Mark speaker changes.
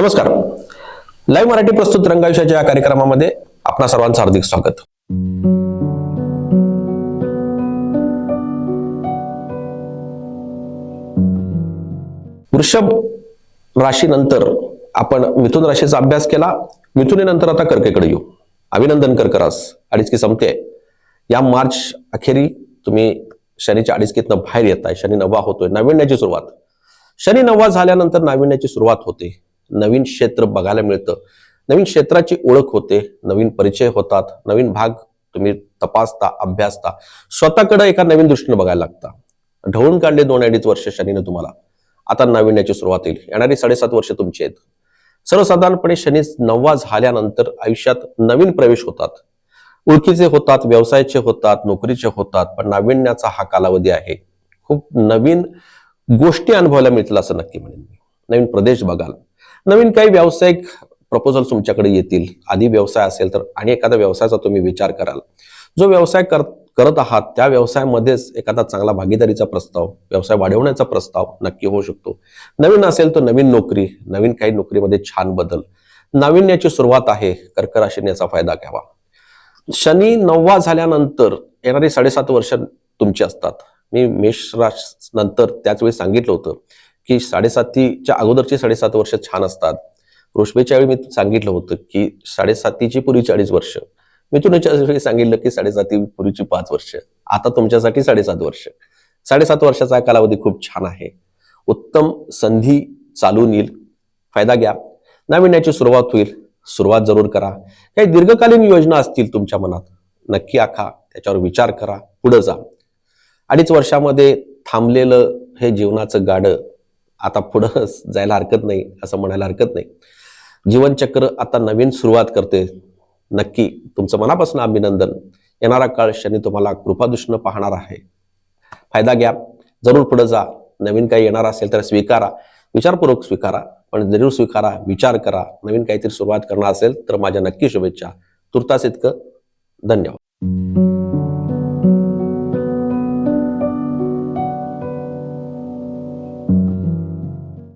Speaker 1: नमस्कार. लाईव्ह मराठी प्रस्तुत रंगायुषाच्या या कार्यक्रमामध्ये आपणा सर्वांचं हार्दिक स्वागत. वृषभ राशीनंतर आपण मिथुन राशीचा अभ्यास केला. मिथुनीनंतर आता कर्केकडे येऊ. अभिनंदन कर्करास अडीचकी संपते. या मार्च अखेरी तुम्ही शनीच्या अडीचकीतनं बाहेर येत आहे शनी नवा होतोय. नाविन्याची सुरुवात. शनी नवा झाल्यानंतर नाविन्याची सुरुवात होते. नवीन क्षेत्र बघायला मिळतं. नवीन क्षेत्राची ओळख होते नवीन परिचय होतात नवीन भाग तुम्ही तपासता अभ्यासता. स्वतःकडे एका नवीन दृष्टीने बघायला लागता. ढवळून काढले दोन अडीच वर्ष शनीनं तुम्हाला. आता नाविन्याची सुरुवात होईल. येणारी साडेसात वर्ष तुमची आहेत. सर्वसाधारणपणे शनी नववा झाल्यानंतर आयुष्यात नवीन प्रवेश होतात. ओळखीचे होतात व्यवसायाचे होतात नोकरीचे होतात पण नाविन्याचा हा कालावधी आहे. खूप नवीन गोष्टी अनुभवायला मिळतील असं नक्की म्हणेन नवीन प्रदेश बघाल. नवीन काही व्यावसायिक प्रपोजल तुमच्याकडे येतील. आधी व्यवसाय असेल तर आणि एखाद्या व्यवसायाचा तुम्ही विचार कराल. जो व्यवसाय कर करत आहात त्या व्यवसायामध्येच एखादा चांगला भागीदारीचा प्रस्ताव व्यवसाय वाढवण्याचा प्रस्ताव नक्की होऊ शकतो. नवीन असेल तर नवीन नोकरी नवीन काही नोकरीमध्ये छान बदल. नाविन्याची सुरुवात आहे कर्क राशीने याचा फायदा घ्यावा. शनी नववा झाल्यानंतर येणारी साडेसात वर्ष तुमची असतात. मी मेष राश नंतर त्याच वेळी सांगितलं होतं की साडेसातीच्या अगोदरची साडेसात वर्ष छान असतात. वृषभेच्या वेळी मी सांगितलं होतं की साडेसातीची पूर्वीची अडीच वर्ष. मिथुनाच्या वेळी सांगितलं की साडेसाती पूर्वीची पाच वर्ष. आता तुमच्यासाठी साडेसात वर्ष. साडेसात वर्षाचा कालावधी खूप छान आहे. उत्तम संधी चालून येईल. फायदा घ्या. नाविन्याची सुरुवात होईल. सुरुवात जरूर करा. काही दीर्घकालीन योजना असतील तुमच्या मनात नक्की आखा. त्याच्यावर विचार करा. पुढे जा. अडीच वर्षामध्ये थांबलेलं हे जीवनाचं गाडं आता पुढं जायला हरकत नाही असं म्हणायला हरकत नाही. जीवनचक्र आता नवीन सुरुवात करते. नक्की तुमचं मनापासून अभिनंदन. येणारा काळ शनी तुम्हाला कृपादृष्ण पाहणार आहे. फायदा घ्या. जरूर पुढे जा. नवीन काही येणार असेल तर स्वीकारा. विचारपूर्वक स्वीकारा. पण जरूर स्वीकारा. विचार करा. नवीन काहीतरी सुरुवात करणार असेल तर माझ्या नक्की शुभेच्छा. तुर्तास इतकं. धन्यवाद.